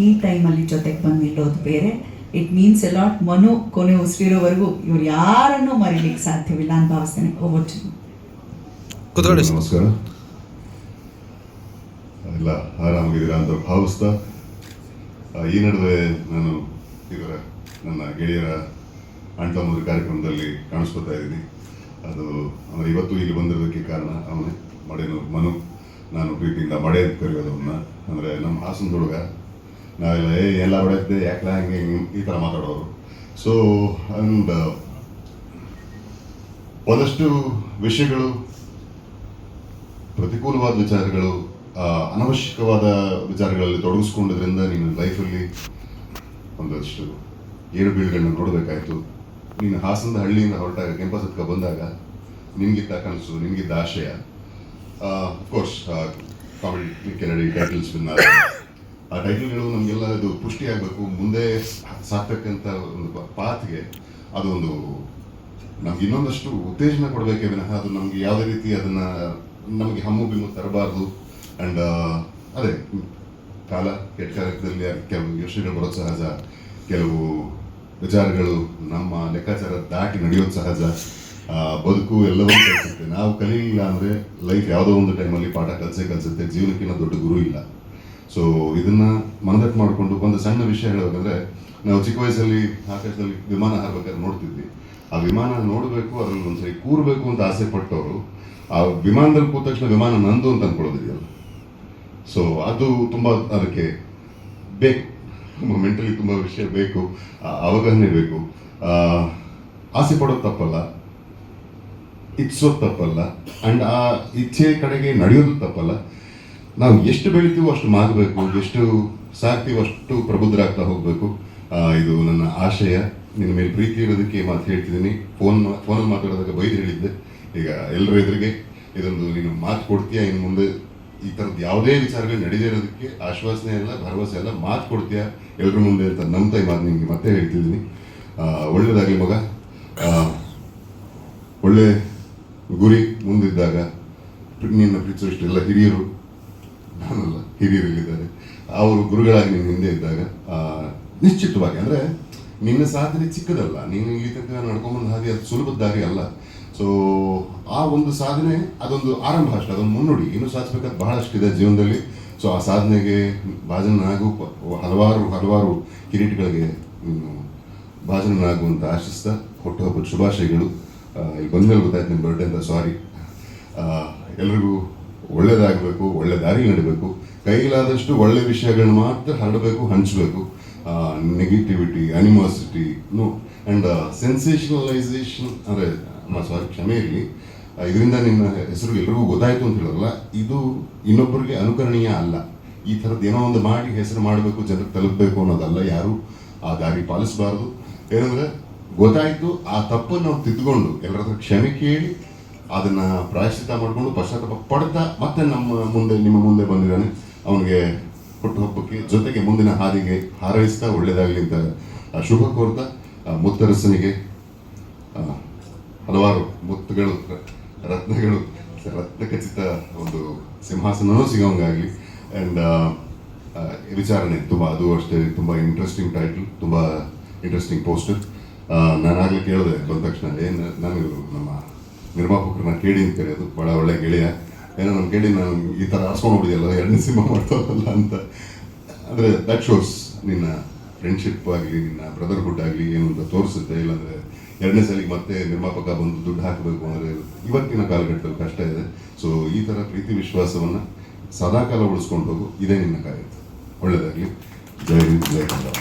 ಈ ಟೈಮಲ್ಲಿ ಜೊತೆಗೆ ಬಂದು ನಿಲ್ಲೋದು ಬೇರೆ. ಇಟ್ ಮೀನ್ಸ್ ಎಲಾಟ್ ಮನು ಕೊನೆ ಉಸಿರಿರೋವರೆಗೂ ಇವ್ರು ಯಾರನ್ನೂ ಮರೀಲಿಕ್ಕೆ ಸಾಧ್ಯವಿಲ್ಲ ಅಂತ ಭಾವಿಸ್ತೇನೆ. ಓವರ್ ನಮಸ್ಕಾರ. ಎಲ್ಲ ಆರಾಮಾಗಿದ್ದೀರಾ ಅಂತ ಭಾವಿಸ್ತಾ ಈ ನಡುವೆ ನಾನು ಇದರ ನನ್ನ ಗೆಳೆಯರ ಅಣ್ತಮ್ಮದ್ರ ಕಾರ್ಯಕ್ರಮದಲ್ಲಿ ಕಾಣಿಸ್ಕೊತಾ ಇದ್ದೀನಿ. ಅದು ಅವನು ಇವತ್ತು ಇಲ್ಲಿ ಬಂದಿರೋದಕ್ಕೆ ಕಾರಣ ಅವನೇ ಮಡೆನೂರು ಮನು. ನಾನು ಪ್ರೀತಿಯಿಂದ ಮಡೆ ಅಂತ ಕರೆಯೋದು ಅವನ್ನ ಅಂದರೆ ನಮ್ಮ ಹಾಸನದೊಳಗ ನಾವೆಲ್ಲ ಎಲ್ಲ ಹೊಡೆದಿದ್ದೆ ಯಾಕೆ ಹಂಗೆ ಈ ಥರ ಮಾತಾಡೋರು ಸೊ ಅಂಡ್ ಒಂದಷ್ಟು ವಿಷಯಗಳು, ಪ್ರತಿಕೂಲವಾದ ವಿಚಾರಗಳು ಅನವಶ್ಯಕವಾದ ವಿಚಾರಗಳಲ್ಲಿ ತೊಡಗಿಸ್ಕೊಂಡಿದ್ರಿಂದ ನಿನ್ನ ಲೈಫಲ್ಲಿ ಒಂದಷ್ಟು ಏಳು ನೋಡಬೇಕಾಯಿತು. ನೀನು ಹಾಸನದ ಹಳ್ಳಿಯಿಂದ ಹೊರಟಾಗ ಕೆಂಪಸ್ ಹತ್ಕ ಬಂದಾಗ ನಿನಗಿದ್ದ ಕನಸು ನಿನಗಿದ್ದ ಆಶಯ. ಅಫ್ಕೋರ್ಸ್ ಕಾಮಿಡಿ ಕೆನಡಿ ಟೈಟಲ್ಸ್ ಆ ಟೈಟಲ್ಗಳು ನಮಗೆಲ್ಲ ಅದು ಪುಷ್ಟಿ ಆಗಬೇಕು. ಮುಂದೆ ಸಾಕ್ತಕ್ಕಂಥ ಒಂದು ಪಾತ್ಗೆ ಅದೊಂದು ನಮ್ಗೆ ಇನ್ನೊಂದಷ್ಟು ಉತ್ತೇಜನ ಕೊಡಬೇಕೇ ವಿನಃ. ಅದು ನಮ್ಗೆ ಯಾವುದೇ ರೀತಿ ಅದನ್ನ ನಮಗೆ ಹಮ್ಮು ಬಿಮ್ಮು ತರಬಾರ್ದು. ಅಂಡ್ ಅದೇ, ಕಾಲ ಕೆಟ್ಟ ಕಾಲದಲ್ಲಿ ಕೆಲವು ಯೋಚನೆಗಳು ಬರೋದು ಸಹಜ. ಕೆಲವು ವಿಚಾರಗಳು ನಮ್ಮ ಲೆಕ್ಕಾಚಾರ ದಾಟಿ ನಡೆಯೋದು ಸಹಜ. ಬದುಕು ಎಲ್ಲವೂ ಕಲಿಸುತ್ತೆ. ನಾವು ಕಲೀಲಿಲ್ಲ ಅಂದರೆ ಲೈಫ್ ಯಾವುದೋ ಒಂದು ಟೈಮಲ್ಲಿ ಪಾಠ ಕಲಿಸೇ ಕಲಿಸುತ್ತೆ. ಜೀವನಕ್ಕಿಂತ ದೊಡ್ಡ ಗುರು ಇಲ್ಲ. ಸೊ ಇದನ್ನ ಮನದಟ್ಟು ಮಾಡಿಕೊಂಡು ಒಂದು ಸಣ್ಣ ವಿಷಯ ಹೇಳಬೇಕಂದ್ರೆ ನಾವು ಚಿಕ್ಕ ವಯಸ್ಸಲ್ಲಿ ಆಕಾಶದಲ್ಲಿ ವಿಮಾನ ಹಾರಬೇಕಾದ್ರೆ ನೋಡ್ತಿದ್ವಿ. ಆ ವಿಮಾನ ನೋಡಬೇಕು ಅದ್ರಲ್ಲಿ ಒಂದ್ಸರಿ ಕೂರಬೇಕು ಅಂತ ಆಸೆ ಪಟ್ಟವರು ಆ ವಿಮಾನದಲ್ಲಿ ಕೂತ ತಕ್ಷಣ ವಿಮಾನ ನಂದು ಅಂತ ಅನ್ಕೊಳ್ಳೋದಿದೆಯಲ್ಲ. ಸೊ ಅದು ತುಂಬ ಅದಕ್ಕೆ ಬೇಕು. ಮೆಂಟಲಿ ತುಂಬ ವಿಷಯ ಬೇಕು ಅವಗಹನೆ ಬೇಕು. ಆ, ಆಸೆ ಪಡೋದು ತಪ್ಪಲ್ಲ. ಇಚ್ಛೋದು ತಪ್ಪಲ್ಲ. ಅಂಡ್ ಆ ಇಚ್ಛೆ ಕಡೆಗೆ ನಡೆಯೋದು ತಪ್ಪಲ್ಲ. ನಾವು ಎಷ್ಟು ಬೆಳಿತೀವೋ ಅಷ್ಟು ಮಾಗಬೇಕು ಎಷ್ಟು ಸಾಕ್ತೀವೋ ಅಷ್ಟು ಪ್ರಬುದ್ಧರಾಗ್ತಾ ಹೋಗಬೇಕು. ಇದು ನನ್ನ ಆಶಯ. ನಿನ್ನ ಮೇಲೆ ಪ್ರೀತಿ ಇರೋದಕ್ಕೆ ಮಾತು ಹೇಳ್ತಿದ್ದೀನಿ. ಫೋನ್ ಫೋನಲ್ಲಿ ಮಾತಾಡೋದಾಗ ಬೈದು ಹೇಳಿದ್ದೆ. ಈಗ ಎಲ್ಲರ ಎದುರಿಗೆ ಇದೊಂದು ನೀನು ಮಾತು ಕೊಡ್ತೀಯಾ? ಇನ್ನು ಮುಂದೆ ಈ ಥರದ್ದು ಯಾವುದೇ ವಿಚಾರಗಳು ನಡೆದೇ ಇರೋದಕ್ಕೆ ಆಶ್ವಾಸನೆ ಎಲ್ಲ ಭರವಸೆ ಎಲ್ಲ ಮಾತು ಕೊಡ್ತೀಯಾ? ಎಲ್ಲರ ಮುಂದೆ ಅಂತ ನಂಬ್ತಾ ಈ ಮಾತು ನಿಮಗೆ ಮತ್ತೆ ಹೇಳ್ತಿದ್ದೀನಿ. ಒಳ್ಳೆಯದಾಗಲಿ ಮಗ. ಒಳ್ಳೆ ಗುರಿ ಮುಂದಿದ್ದಾಗ ನಿನ್ನ ಪ್ರೀತಿಸುವಷ್ಟೆಲ್ಲ ಹಿರಿಯರು ನಾನಲ್ಲ ಹಿರಿಯರಲ್ಲಿದ್ದಾರೆ. ಅವರು ಗುರುಗಳಾಗಿ ನಿನ್ನ ಹಿಂದೆ ಇದ್ದಾಗ ನಿಶ್ಚಿತವಾಗಿ, ಅಂದರೆ ನಿನ್ನ ಸಾಧನೆ ಚಿಕ್ಕದಲ್ಲ. ನೀನು ಇಲ್ಲಿ ತನಕ ನಡ್ಕೊಂಬಂದ ಹಾಗೆ ಅದು ಸುಲಭದ ದಾರಿ ಅಲ್ಲ. ಸೊ ಆ ಒಂದು ಸಾಧನೆ, ಅದೊಂದು ಆರಂಭ ಅಷ್ಟೇ, ಅದೊಂದು ಮುನ್ನುಡಿ. ಇನ್ನೂ ಸಾಧಿಸ್ಬೇಕಾದ ಬಹಳಷ್ಟಿದೆ ಜೀವನದಲ್ಲಿ. ಸೊ ಆ ಸಾಧನೆಗೆ ಭಾಜನನಾಗೂ, ಹಲವಾರು ಹಲವಾರು ಕಿರೀಟಗಳಿಗೆ ಅಂತ ಆಶಿಸ್ತಾ. ಹುಟ್ಟುಹಬ್ಬದ ಶುಭಾಶಯಗಳು. ಇಲ್ಲಿ ಬಂದ್ಮೇಲೆ ಗೊತ್ತಾಯ್ತು ನಿಮ್ಮ ಬರ್ಡೇ ಅಂತ ಸಾರಿ ಎಲ್ರಿಗೂ ಒಳ್ಳೇದಾಗಬೇಕು, ಒಳ್ಳೆ ದಾರಿ ನಡಬೇಕು. ಕೈಲಾದಷ್ಟು ಒಳ್ಳೆ ವಿಷಯಗಳನ್ನ ಮಾತ್ರ ಹರಡಬೇಕು, ಹಂಚಬೇಕು. Negativity animosity no and sensationalisation ಅಂದರೆ ಸಾರಿ ಕ್ಷಮೆ ಇರಲಿ. ಇದರಿಂದ ನಿನ್ನ ಹೆಸರು ಎಲ್ರಿಗೂ ಗೊತ್ತಾಯ್ತು ಅಂತ ಹೇಳೋಲ್ಲ ಇದು ಇನ್ನೊಬ್ಬರಿಗೆ ಅನುಕರಣೀಯ ಅಲ್ಲ. ಈ ಥರದ್ದು ಏನೋ ಒಂದು ಮಾಡಿ ಹೆಸರು ಮಾಡಬೇಕು ಜನರಿಗೆ ತಲುಪಬೇಕು ಅನ್ನೋದಲ್ಲ ಯಾರು ಆ ದಾರಿ ಪಾಲಿಸಬಾರ್ದು. ಏನಂದರೆ, ಗೊತ್ತಾಯಿತು, ಆ ತಪ್ಪನ್ನು ನಾವು ತಿದ್ದುಕೊಂಡು ಎಲ್ಲರ ಕ್ಷಮೆ ಕೇಳಿ ಅದನ್ನ ಪ್ರಾಯಶ್ಚಿತ ಮಾಡಿಕೊಂಡು ಪಶ್ಚಾತ್ತಾಪ ಪಡ್ತಾ ಮತ್ತೆ ನಮ್ಮ ಮುಂದೆ, ನಿಮ್ಮ ಮುಂದೆ ಬಂದಿದ್ದಾನೆ. ಅವನಿಗೆ ಹುಟ್ಟುಹಬ್ಬಕ್ಕೆ ಜೊತೆಗೆ ಮುಂದಿನ ಹಾದಿಗೆ ಹಾರೈಸ್ತಾ ಒಳ್ಳೇದಾಗಲಿ ಅಂತ ಶುಭ ಕೋರ್ತಾ ಮುತ್ತರಸನಿಗೆ ಹಲವಾರು ಮುತ್ತುಗಳು, ರತ್ನಗಳು ರತ್ನ ಖಚಿತ ಒಂದು ಸಿಂಹಾಸನವೂ ಸಿಗೋಂಗಾಗಲಿ. ಆ್ಯಂಡ್ ವಿಚಾರಣೆ ತುಂಬ, ಅದು ಅಷ್ಟೇ ತುಂಬ ಇಂಟ್ರೆಸ್ಟಿಂಗ್ ಟೈಟಲ್ ತುಂಬ ಇಂಟ್ರೆಸ್ಟಿಂಗ್ ಪೋಸ್ಟರ್ ನಾನು ಆಗಲೇ ಕೇಳಿದೆ ಬಂದ ತಕ್ಷಣ, ಏನು ನಾನು ನಮ್ಮ ನಿರ್ಮಾಪಕರನ್ನ ಕೇಳಿ ಅಂತ ಕರೆಯೋದು ಭಾಳ ಒಳ್ಳೆ ಗೆಳೆಯ. ಏನೋ ನಮ್ಮ ಕೇಳಿ ನಾನು ಈ ಥರ ಆರಿಸ್ಕೊಂಡು ಹೋಗಿದೆಯಲ್ಲ ಎರಡನೇ ಸಿನಿಮಾ ಮಾಡ್ತಾವಲ್ಲ ಅಂತ. ಅಂದರೆ ದಟ್ ಶೋಸ್ ನಿನ್ನ ಫ್ರೆಂಡ್ಶಿಪ್ ಆಗಲಿ, ನಿನ್ನ ಬ್ರದರ್ಹುಡ್ ಆಗಲಿ ಏನು ಅಂತ ತೋರಿಸುತ್ತೆ. ಇಲ್ಲಾಂದರೆ ಎರಡನೇ ಸಲಿಗೆ ಮತ್ತೆ ನಿರ್ಮಾಪಕ ಬಂದು ದುಡ್ಡು ಹಾಕಬೇಕು ಅಂದರೆ ಇವತ್ತಿನ ಕಾಲಘಟ್ಟದಲ್ಲಿ ಕಷ್ಟ ಇದೆ. ಸೊ ಈ ಥರ ಪ್ರೀತಿ ವಿಶ್ವಾಸವನ್ನು ಸದಾಕಾಲ ಉಳಿಸ್ಕೊಂಡು ಹೋಗು. ಇದೇ ನಿನ್ನ ಕಾರ್ಯ. ಒಳ್ಳೆಯದಾಗಲಿ ಜೈ ಹಿಂದ್, ಜೈ ಕನ್ನಡ.